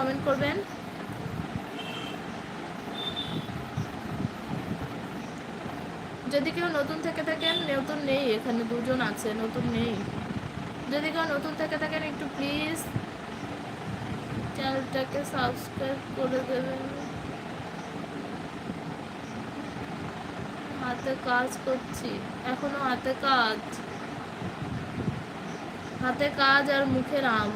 Comment করবেন। যদি কেউ নতুন থেকে থাকেন, নতুন নেই, এখানে দুজন আছে, নতুন নেই। যদি কেউ নতুন থেকে থাকেন, একটু প্লিজ চ্যানেলটাকে সাবস্ক্রাইব করে দেবেন। হাতে কাজ করছি, এখনও হাতে কাজ। হাতে কাজ আর মুখে রাম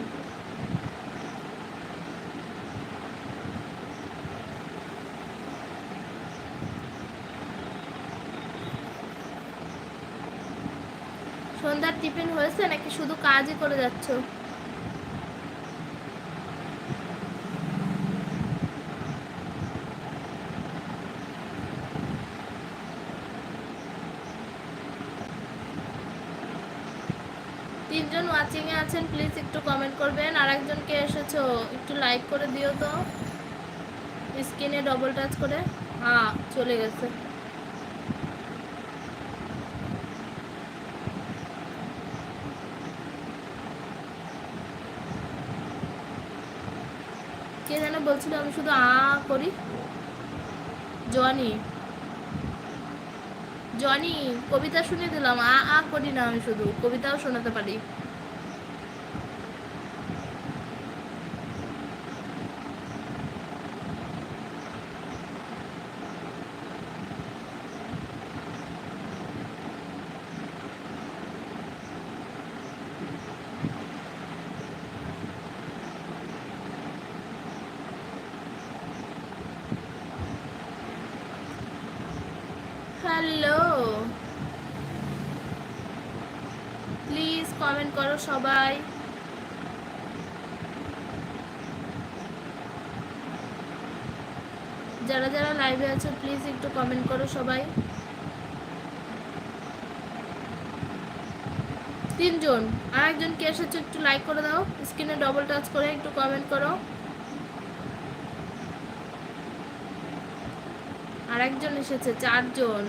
সন্ধ্যার টিফিন হয়েছে, নাকি শুধু কাজই করে যাচ্ছ? তিনজন ওয়াচিং এ আছেন প্লিজ একটু কমেন্ট করবেন। আর একজনকে এসেছ, একটু লাইক করে দিও তো। স্ক্রিনে ডবল টাচ করে। হ্যাঁ চলে গেছে। কে যেন বলছিল, আমি শুধু আ করি। জনি। জনি, কবিতা শুনে দিলাম। আ আ করি না আমি শুধু। কবিতাও শোনাতে পারি হ্যালো প্লিজ কমেন্ট করো সবাই। যারা যারা লাইভে আছো প্লিজ একটু কমেন্ট করো সবাই। তিনজন আর একজন কে এসেছ একটু লাইক করে দাও। স্ক্রিনে ডবল টাচ করে একটু কমেন্ট করো। আর একজন এসেছে, চারজন।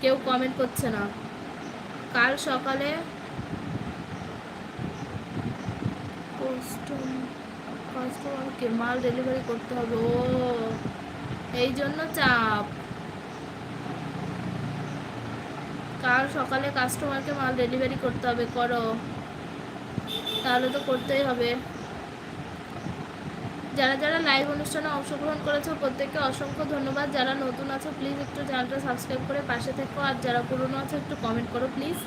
কেউ কমেন্ট করছে না। কাল সকালে কাস্টমারকে মাল ডেলিভারি করতে হবে, ও, এই জন্য চাপ। কাল সকালে কাস্টমারকে মাল ডেলিভারি করতে হবে, করো। তাহলে তো করতেই হবে। যারা যারা লাইভ অনুষ্ঠানে অংশগ্রহণ করেছ, প্রত্যেককে অসংখ্য ধন্যবাদ। যারা নতুন আছো প্লিজ একটু চ্যানেলটা সাবস্ক্রাইব করে পাশে থেকো। আর যারা পুরনো আছো, একটু কমেন্ট করো প্লিজ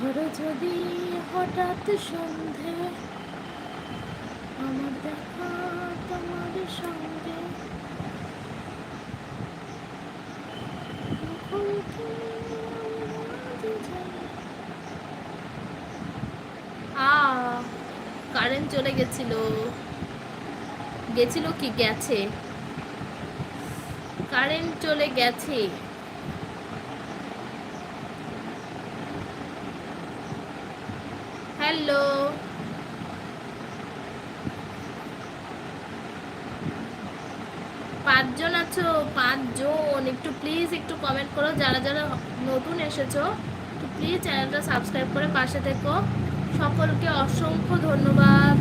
ধরো যদি হঠাৎ সন্ধে, আমার দেখা তোমার সঙ্গে। কারেন্ট চলে গেছিল। গেছিল কি গেছে? কারেন্ট চলে গেছে। হ্যালো পাঁচজন আছো? পাঁচজন। একটু প্লিজ একটু কমেন্ট করো। যারা যারা নতুন এসেছ, একটু প্লিজ চ্যানেলটা সাবস্ক্রাইব করে পাশে থেকো। সকলকে অসংখ্য ধন্যবাদ।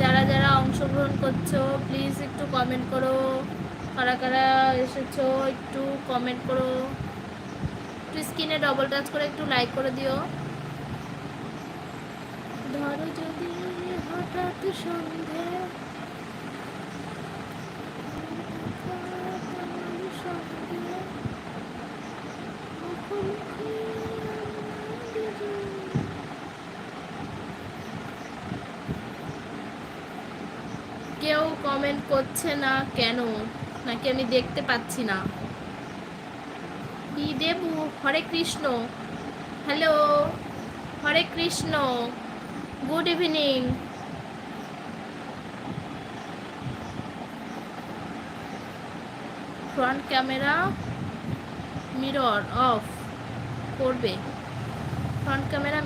যারা যারা অংশগ্রহণ করছ প্লিজ একটু কমেন্ট করো। কারা কারা এসেছ, একটু কমেন্ট করো। একটু স্ক্রিনে ডবল টাচ করে একটু লাইক করে দিও। ধরো যদি হঠাৎ সন্ধে কেউ কমেন্ট করছে না কেন? নাকি আমি দেখতে পাচ্ছি না? Debu Hare Krishna. Hello Hare Krishna. Good evening front camera mirror off করবে ফ্রন্ট ক্যামেরা